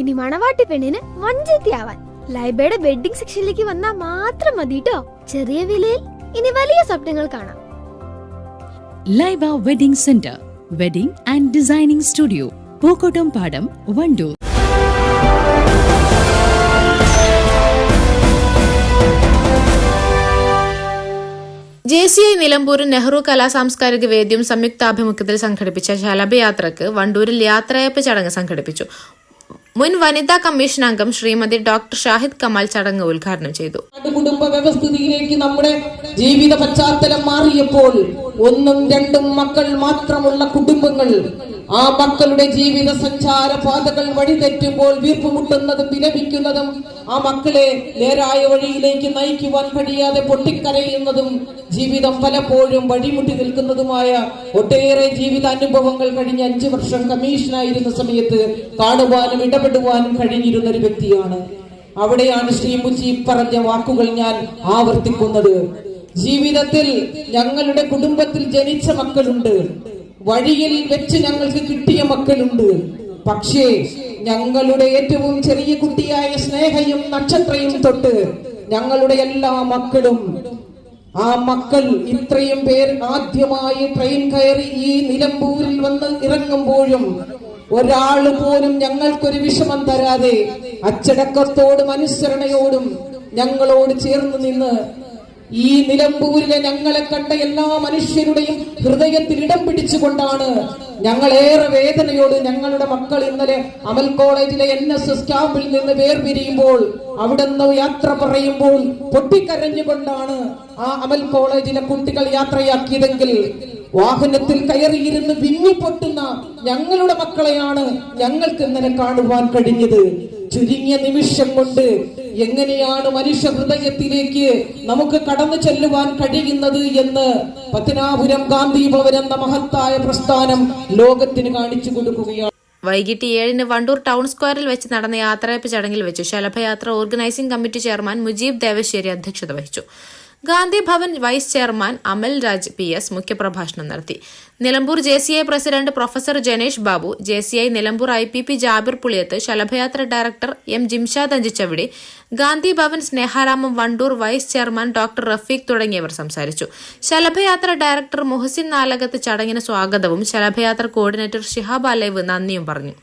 ഇനി മണവാട്ടി പെണ്ണിന് വഞ്ചത്തിയാവാൻ. ലൈബയുടെ വെഡിങ് സെക്ഷനിലേക്ക് വന്നാൽ മാത്രം മതി കേട്ടോ ചെറിയ വിലയിൽ ഇനി വലിയ സ്വപ്നങ്ങൾ കാണാം. Laiba wedding centre wedding and designing studio Pookkottam Padam Wandoor. J C I നിലമ്പൂരും Nehru കലാ സാംസ്കാരിക വേദിയും സംയുക്താഭിമുഖ്യത്തിൽ സംഘടിപ്പിച്ച ശലഭയാത്രക്ക് വണ്ടൂരിൽ യാത്രയപ്പ് ചടങ്ങ് സംഘടിപ്പിച്ചു. മുൻ വനിതാ കമ്മീഷൻ അംഗം ശ്രീമതി ഡോക്ടർ ഷാഹിദ് കമാൽ ചടങ്ങ് ഉദ്ഘാടനം ചെയ്തു. കുടുംബ വ്യവസ്ഥിതിയിലേക്ക് നമ്മുടെ ജീവിത പശ്ചാത്തലം മാറിയപ്പോൾ ഒന്നും രണ്ടും മക്കൾ മാത്രമുള്ള കുടുംബങ്ങൾ ആ മക്കളുടെ ജീവിത സഞ്ചാര പാതകൾ വഴിതെറ്റുമ്പോൾ വീർപ്പുമുട്ടുന്നതും വിലപിക്കുന്നതും ആ മക്കളെ നേരായ വഴിയിലേക്ക് നയിക്കുവാൻ കഴിയാതെ പൊട്ടിക്കരയുന്നതും ജീവിതം പലപ്പോഴും വഴിമുട്ടി നിൽക്കുന്നതുമായ ഒട്ടേറെ ജീവിത അനുഭവങ്ങൾ കഴിഞ്ഞ അഞ്ചു വർഷം കമ്മീഷനായിരുന്ന സമയത്ത് കാണുവാനും ഇടപെടുവാനും കഴിഞ്ഞിരുന്ന ഒരു വ്യക്തിയാണ്. അവിടെയാണ് ശ്രീ മുജി പറഞ്ഞ വാക്കുകൾ ഞാൻ ആവർത്തിക്കുന്നത്. ജീവിതത്തിൽ ഞങ്ങളുടെ കുടുംബത്തിൽ ജനിച്ച മക്കളുണ്ട്. വഴിയിൽ വെച്ച് ഞങ്ങൾക്ക് കിട്ടിയ മക്കളുണ്ട്. പക്ഷേ ഞങ്ങളുടെ ഏറ്റവും ചെറിയ കുട്ടിയായ സ്നേഹയും നക്ഷത്രയും തൊട്ട് ഞങ്ങളുടെ എല്ലാ മക്കളും ആ മക്കൾ ഇത്രയും പേർ ആദ്യമായി ട്രെയിൻ കയറി ഈ നിലമ്പൂരിൽ വന്ന് ഇറങ്ങുമ്പോഴും ഒരാൾ പോലും ഞങ്ങൾക്കൊരു വിഷമം തരാതെ അച്ചടക്കത്തോടും അനുസരണയോടും ഞങ്ങളോട് ചേർന്ന് നിന്ന് ഈ നിലമ്പൂരിലെ ഞങ്ങളെ കണ്ട എല്ലാ മനുഷ്യരുടെയും ഹൃദയത്തിൽ ഇടം പിടിച്ചുകൊണ്ടാണ് ഞങ്ങളേറെ വേദനയോട് ഞങ്ങളുടെ മക്കൾ ഇന്നലെ അമൽ കോളേജിലെ എൻ എസ് എസ് ക്യാമ്പിൽ നിന്ന് വേർപിരിയുമ്പോൾ അവിടെ നിന്ന് യാത്ര പറയുമ്പോൾ പൊട്ടിക്കരഞ്ഞുകൊണ്ടാണ് ആ അമൽ കോളേജിലെ കുട്ടികൾ യാത്രയാക്കിയതെങ്കിൽ വാഹനത്തിൽ കയറിയിരുന്ന് വിങ്ങിപ്പൊട്ടുന്ന ഞങ്ങളുടെ മക്കളെയാണ് ഞങ്ങൾക്ക് ഇന്നലെ കാണുവാൻ കഴിഞ്ഞത്. ചുരുങ്ങിയ നിമിഷം കൊണ്ട് എങ്ങനെയാണ് മനുഷ്യ ഹൃദയത്തിലേക്ക് നമുക്ക് കടന്നു ചെല്ലുവാൻ കഴിയുന്നത് എന്ന് പത്തനാപുരം ഗാന്ധി ഭവൻ എന്ന മഹത്തായ പ്രസ്ഥാനം ലോകത്തിന് കാണിച്ചു കൊടുക്കുകയാണ്. വൈകിട്ട് ഏഴിന് വണ്ടൂർ ടൗൺ സ്ക്വയറിൽ വെച്ച് നടന്ന യാത്രയപ്പ് ചടങ്ങിൽ വെച്ച് Shalabhayathra organising committee chairman Mujeeb Devassery അധ്യക്ഷത വഹിച്ചു. Gandhi Bhavan vice chairman Amal Raj P S മുഖ്യപ്രഭാഷണം നടത്തി. Nilambur J C I president professor Janesh Babu J C I Nilambur I P P Jabir Puliyath Shalabhayathra director M Jimshad Anchachavadi Gandhi Bhavan Sneharamam Wandoor vice chairman doctor Rafeeq തുടങ്ങിയവർ സംസാരിച്ചു. ശലഭയാത്ര director Muhsin Nalakath ചടങ്ങിന് സ്വാഗതവും ശലഭയാത്ര coordinator Shihab alive നന്ദിയും പറഞ്ഞു.